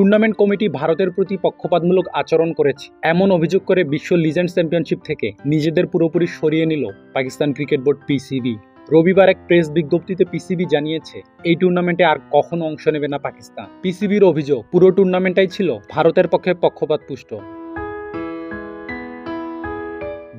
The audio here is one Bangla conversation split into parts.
টুর্নামেন্ট কমিটি ভারতের প্রতি পক্ষপাতমূলক আচরণ করেছে। এমন অভিযোগ করে বিশ্ব লিজেন্ড চ্যাম্পিয়নশিপ থেকে নিজেদের পুরোপুরি সরিয়ে নিল পাকিস্তান ক্রিকেট বোর্ড পিসিবি রবিবার এক প্রেস বিজ্ঞপ্তিতে পিসিবি জানিয়েছে, এই টুর্নামেন্টে আর কখনো অংশ নেবে না পাকিস্তান। পিসিবির অভিযোগ, পুরো টুর্নামেন্টটাই ছিল ভারতের পক্ষে পক্ষপাত পুষ্ট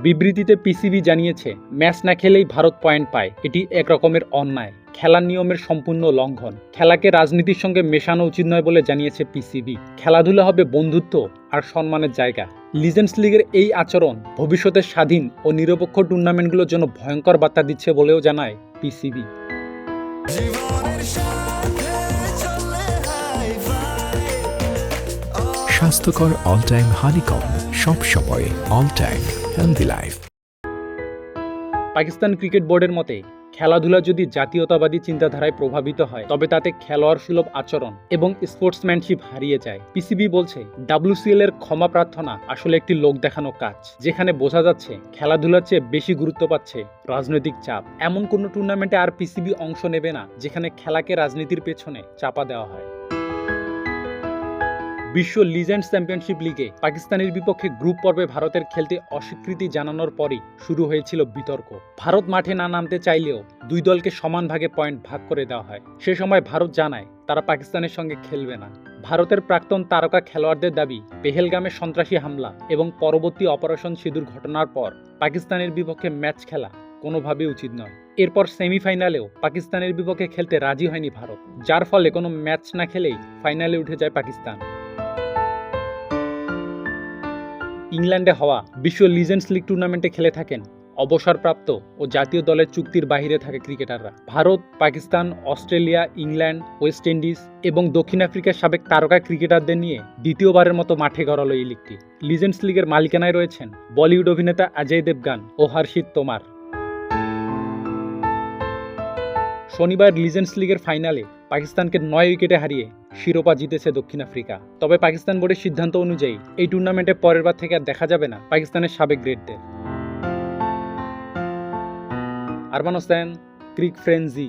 বিবৃতিতে পিসিবি জানিয়েছে, ম্যাচ না খেলেই ভারত পয়েন্ট পায়। এটি এক রকমের অন্যায়। খেলার নিয়মের সম্পূর্ণ লঙ্ঘন। খেলাকে রাজনীতির সঙ্গে মেশানো উচিত নয় বলে জানিয়েছে পিসিবি খেলাধুলা হবে বন্ধুত্ব আর সম্মানের জায়গা। লিজেন্ডস লিগের এই আচরণ ভবিষ্যতের স্বাধীন ও নিরপেক্ষ টুর্নামেন্টগুলোর জন্য ভয়ঙ্কর বার্তা দিচ্ছে বলেও জানায় পিসিবি স্বাস্থ্যকর অল টাইম হানিকম সব সময় all time healthy life Pakistan cricket বোর্ডের মতে খেলাধুলা যদি জাতীয়তাবাদী চিন্তাধারায় প্রভাবিত হয়, তবে তাতে খেলোয়াড় সুলভ আচরণ এবং স্পোর্টসম্যানশিপ হারিয়ে যায়। পিসিবি বলছে, ডাব্লিউসিএল এর ক্ষমা প্রার্থনা আসলে একটি লোক দেখানো কাজ, যেখানে বোঝা যাচ্ছে খেলাধুলার চেয়ে বেশি গুরুত্ব পাচ্ছে রাজনৈতিক চাপ। এমন কোনো টুর্নামেন্টে আর পিসিবি অংশ নেবে না, যেখানে খেলাকে রাজনীতির পেছনে চাপা দেওয়া হয়। বিশ্ব লিজেন্ডস চ্যাম্পিয়নশিপ লিগে পাকিস্তানের বিপক্ষে গ্রুপ পর্বে ভারতের খেলতে অস্বীকৃতি জানানোর পরই শুরু হয়েছিল বিতর্ক। ভারত মাঠে না নামতে চাইলেও দুই দলকে সমান ভাগে পয়েন্ট ভাগ করে দেওয়া হয়। সে সময় ভারত জানায়, তারা পাকিস্তানের সঙ্গে খেলবে না। ভারতের প্রাক্তন তারকা খেলোয়াড়দের দাবি, পেহেলগামে সন্ত্রাসী হামলা এবং পরবর্তী অপারেশন সিঁদুর ঘটনার পর পাকিস্তানের বিপক্ষে ম্যাচ খেলা কোনোভাবেই উচিত নয়। এরপর সেমিফাইনালেও পাকিস্তানের বিপক্ষে খেলতে রাজি হয়নি ভারত, যার ফলে কোনো ম্যাচ না খেলেই ফাইনালে উঠে যায় পাকিস্তান। ইংল্যান্ডে হওয়া বিশ্ব লিজেন্ডস লিগ টুর্নামেন্টে খেলে থাকেন অবসরপ্রাপ্ত ও জাতীয় দলের চুক্তির বাইরে থাকে ক্রিকেটাররা। Bharat, Pakistan, Australia, England, West Indies এবং দক্ষিণ আফ্রিকার সাবেক তারকা ক্রিকেটারদের নিয়ে দ্বিতীয়বারের মতো মাঠে গড়ালো এই লিগটি। লিজেন্ডস লিগের মালিকানায় রয়েছেন বলিউড অভিনেতা অজয় দেবগান ও হর্ষিত তোমার। শনিবার লিজেন্ডস লিগের ফাইনালে পাকিস্তানকে নয় উইকেটে হারিয়ে শিরোপা জিতেছে দক্ষিণ আফ্রিকা। তবে পাকিস্তান বোর্ডের সিদ্ধান্ত অনুযায়ী এই টুর্নামেন্টে পরের বার থেকে আর দেখা যাবে না পাকিস্তানের সাবেক গ্রেটদের আরমান হোসেন, ক্রিক ফ্রেন্সি